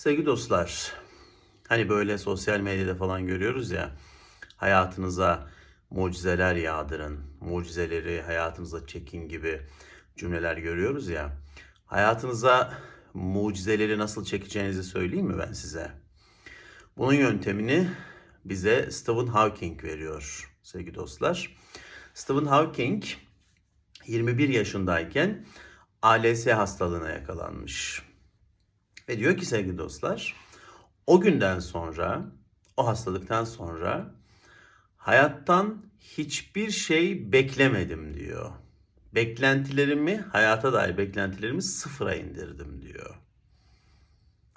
Sevgili dostlar, hani böyle sosyal medyada falan görüyoruz ya, hayatınıza mucizeler yağdırın, mucizeleri hayatınıza çekin gibi cümleler görüyoruz ya. Hayatınıza mucizeleri nasıl çekeceğinizi söyleyeyim mi ben size? Bunun yöntemini bize Stephen Hawking veriyor sevgili dostlar. Stephen Hawking 21 yaşındayken ALS hastalığına yakalanmış. Ve diyor ki sevgili dostlar, o günden sonra, o hastalıktan sonra hayattan hiçbir şey beklemedim diyor. Beklentilerimi, hayata dair beklentilerimi sıfıra indirdim diyor.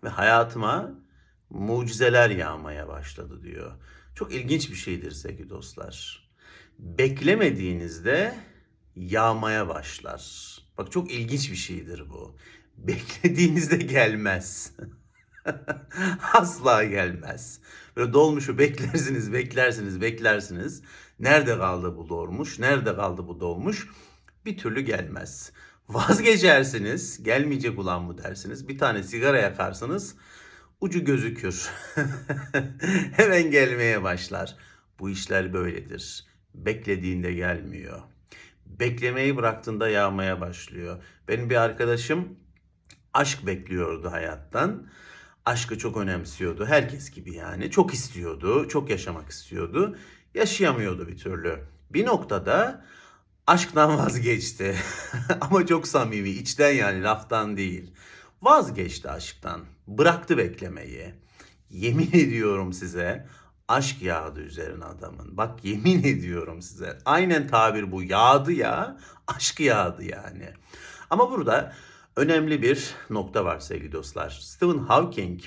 Ve hayatıma mucizeler yağmaya başladı diyor. Çok ilginç bir şeydir sevgili dostlar. Beklemediğinizde yağmaya başlar. Bak çok ilginç bir şeydir bu. Beklediğinizde gelmez. Asla gelmez. Böyle dolmuşu beklersiniz, beklersiniz, beklersiniz. Nerede kaldı bu dolmuş? Nerede kaldı bu dolmuş? Bir türlü gelmez. Vazgeçersiniz, gelmeyecek ulan bu dersiniz. Bir tane sigara yakarsınız, ucu gözükür. Hemen gelmeye başlar. Bu işler böyledir. Beklediğinde gelmiyor. Beklemeyi bıraktığında yağmaya başlıyor. Benim bir arkadaşım aşk bekliyordu hayattan. Aşkı çok önemsiyordu. Herkes gibi yani. Çok istiyordu. Çok yaşamak istiyordu. Yaşayamıyordu bir türlü. Bir noktada aşktan vazgeçti. Ama çok samimi. içten yani laftan değil. Vazgeçti aşktan. Bıraktı beklemeyi. Yemin ediyorum size aşk yağdı üzerine adamın. Bak yemin ediyorum size. Aynen tabir bu. Yağdı ya. Aşk yağdı yani. Ama burada önemli bir nokta var sevgili dostlar. Stephen Hawking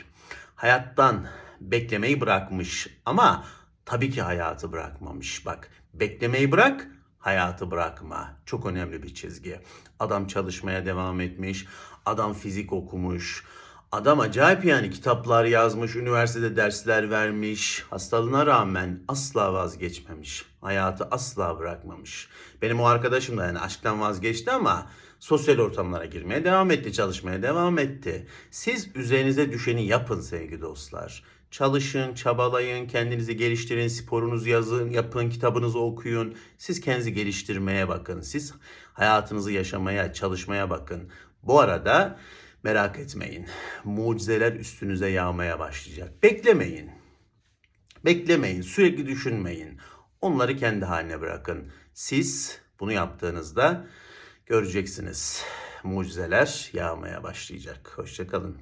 hayattan beklemeyi bırakmış ama tabii ki hayatı bırakmamış. Bak beklemeyi bırak, hayatı bırakma. Çok önemli bir çizgi. Adam çalışmaya devam etmiş, adam fizik okumuş, Adam acayip yani kitaplar yazmış, üniversitede dersler vermiş. Hastalığına rağmen asla vazgeçmemiş. Hayatı asla bırakmamış. Benim o arkadaşım da yani aşktan vazgeçti ama sosyal ortamlara girmeye devam etti, çalışmaya devam etti. Siz üzerinize düşeni yapın sevgili dostlar. Çalışın, çabalayın, kendinizi geliştirin, sporunuzu yazın, yapın, kitabınızı okuyun. Siz kendinizi geliştirmeye bakın. Siz hayatınızı yaşamaya, çalışmaya bakın. Bu arada Merak etmeyin. Mucizeler üstünüze yağmaya başlayacak. Beklemeyin. Beklemeyin. Sürekli düşünmeyin. Onları kendi haline bırakın. Siz bunu yaptığınızda göreceksiniz. Mucizeler yağmaya başlayacak. Hoşçakalın.